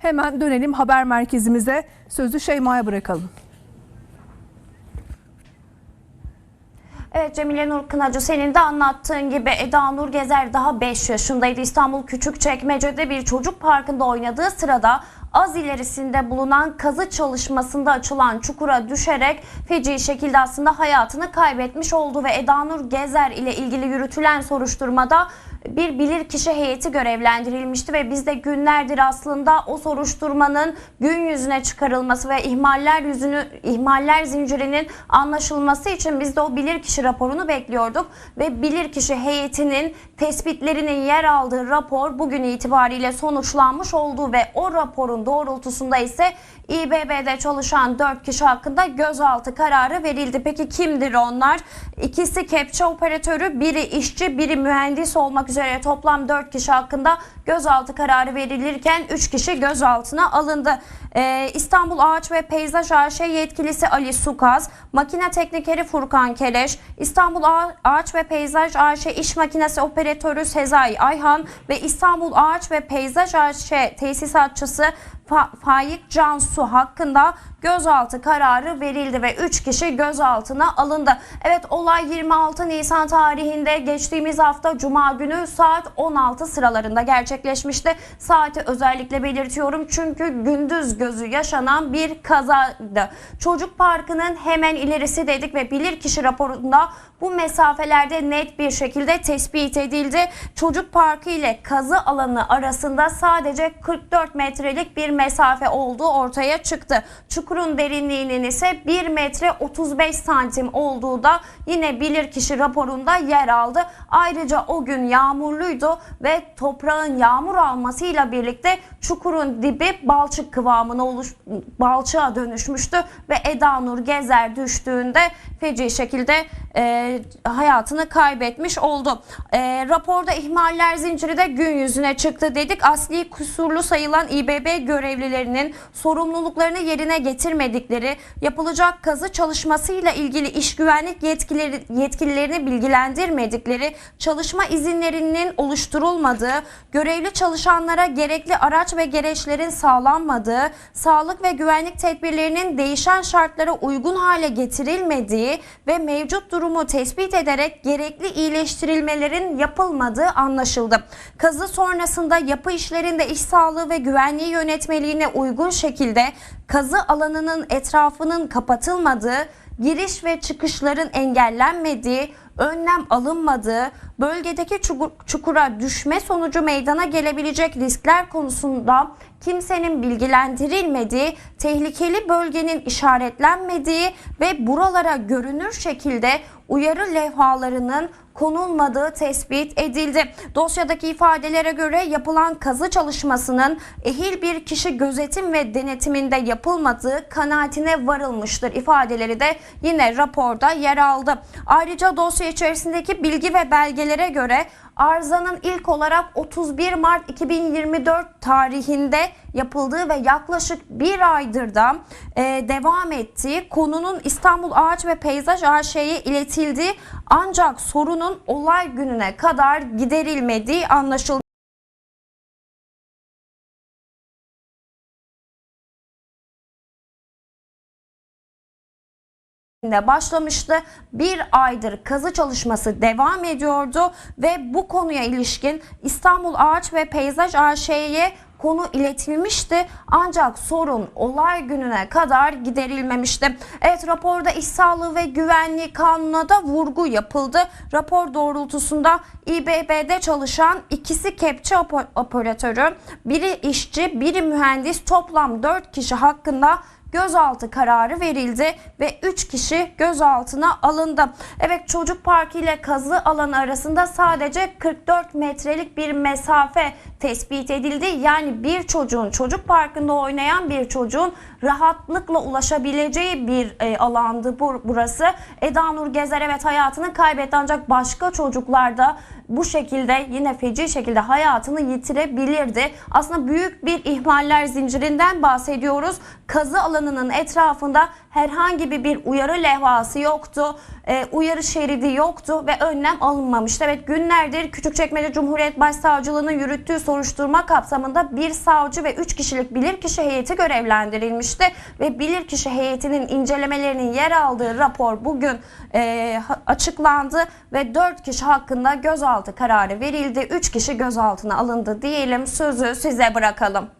Hemen dönelim haber merkezimize. Sözü Şeyma'ya bırakalım. Evet Cemile Nur Kınacı senin de anlattığın gibi Eda Nur Gezer daha 5 yaşındaydı. İstanbul Küçükçekmece'de bir çocuk parkında oynadığı sırada az ilerisinde bulunan kazı çalışmasında açılan çukura düşerek feci şekilde aslında hayatını kaybetmiş oldu ve Eda Nur Gezer ile ilgili yürütülen soruşturmada bir bilirkişi heyeti görevlendirilmişti ve biz de günlerdir aslında o soruşturmanın gün yüzüne çıkarılması ve ihmaller yüzünü ihmaller zincirinin anlaşılması için biz de o bilirkişi raporunu bekliyorduk ve bilirkişi heyetinin tespitlerinin yer aldığı rapor bugün itibariyle sonuçlanmış oldu ve o raporun doğrultusunda ise İBB'de çalışan 4 kişi hakkında gözaltı kararı verildi. Peki kimdir onlar? İkisi kepçe operatörü, biri işçi, biri mühendis olmak üzere toplam 4 kişi hakkında gözaltı kararı verilirken 3 kişi gözaltına alındı. Ee, İstanbul Ağaç ve Peyzaj AŞ yetkilisi Ali Sukaz, makine teknikeri Furkan Keleş, İstanbul Ağa- Ağaç ve Peyzaj AŞ iş makinesi operatörü Sezai Ayhan ve İstanbul Ağaç ve Peyzaj AŞ tesisatçısı Fa- Faik Cansu hakkında gözaltı kararı verildi ve 3 kişi gözaltına alındı. Evet olay 26 Nisan tarihinde geçtiğimiz hafta Cuma günü saat 16 sıralarında gerçekleşmişti. Saati özellikle belirtiyorum çünkü gündüz gözü yaşanan bir kazaydı. Çocuk parkının hemen ilerisi dedik ve bilirkişi raporunda bu mesafelerde net bir şekilde tespit edildi. Çocuk parkı ile kazı alanı arasında sadece 44 metrelik bir mesafe olduğu ortaya çıktı. Çukurun derinliğinin ise 1 metre 35 santim olduğu da yine bilirkişi raporunda yer aldı. Ayrıca o gün yağmurluydu ve toprağın yağmur almasıyla birlikte çukurun dibi balçık kıvamına oluş, balçığa dönüşmüştü ve Eda Nur Gezer düştüğünde feci şekilde e, hayatını kaybetmiş oldu. E, raporda ihmaller zinciri de gün yüzüne çıktı dedik. Asli kusurlu sayılan İBB görevlilerinin sorumluluklarını yerine getirmedikleri, yapılacak kazı çalışmasıyla ilgili iş güvenlik yetkileri, yetkililerini bilgilendirmedikleri, çalışma izinlerinin oluşturulmadığı, görevli çalışanlara gerekli araç ve gereçlerin sağlanmadığı, sağlık ve güvenlik tedbirlerinin değişen şartlara uygun hale getirilmediği ve mevcut durumu tespit ederek gerekli iyileştirilmelerin yapılmadığı anlaşıldı. Kazı sonrasında yapı işlerinde iş sağlığı ve güvenliği yönetmeliğine uygun şekilde kazı alanının etrafının kapatılmadığı, giriş ve çıkışların engellenmediği, önlem alınmadığı, bölgedeki çukur- çukura düşme sonucu meydana gelebilecek riskler konusunda kimsenin bilgilendirilmediği, tehlikeli bölgenin işaretlenmediği ve buralara görünür şekilde uyarı levhalarının konulmadığı tespit edildi. Dosyadaki ifadelere göre yapılan kazı çalışmasının ehil bir kişi gözetim ve denetiminde yapılmadığı kanaatine varılmıştır ifadeleri de yine raporda yer aldı. Ayrıca dosya içerisindeki bilgi ve belgelere göre arızanın ilk olarak 31 Mart 2024 tarihinde yapıldığı ve yaklaşık bir aydır da e, devam ettiği konunun İstanbul Ağaç ve Peyzaj AŞ'ye iletildiği ancak sorunun olay gününe kadar giderilmediği anlaşıldı. Başlamıştı. Bir aydır kazı çalışması devam ediyordu ve bu konuya ilişkin İstanbul Ağaç ve Peyzaj AŞ'ye konu iletilmişti ancak sorun olay gününe kadar giderilmemişti. Evet raporda iş sağlığı ve güvenliği kanununa da vurgu yapıldı. Rapor doğrultusunda İBB'de çalışan ikisi kepçe operatörü, biri işçi, biri mühendis toplam 4 kişi hakkında gözaltı kararı verildi ve 3 kişi gözaltına alındı. Evet çocuk parkı ile kazı alanı arasında sadece 44 metrelik bir mesafe tespit edildi. Yani bir çocuğun çocuk parkında oynayan bir çocuğun rahatlıkla ulaşabileceği bir e, alandı bu, burası. Eda Nur Gezer evet hayatını kaybetti ancak başka çocuklar da bu şekilde yine feci şekilde hayatını yitirebilirdi. Aslında büyük bir ihmaller zincirinden bahsediyoruz. Kazı alanının etrafında herhangi bir, uyarı levhası yoktu. Ee, uyarı şeridi yoktu ve önlem alınmamıştı. Evet günlerdir Küçükçekmece Cumhuriyet Başsavcılığı'nın yürüttüğü soruşturma kapsamında bir savcı ve 3 kişilik bilirkişi heyeti görevlendirilmişti ve bilirkişi heyetinin incelemelerinin yer aldığı rapor bugün e, açıklandı ve 4 kişi hakkında gözaltı kararı verildi. 3 kişi gözaltına alındı diyelim. Sözü size bırakalım.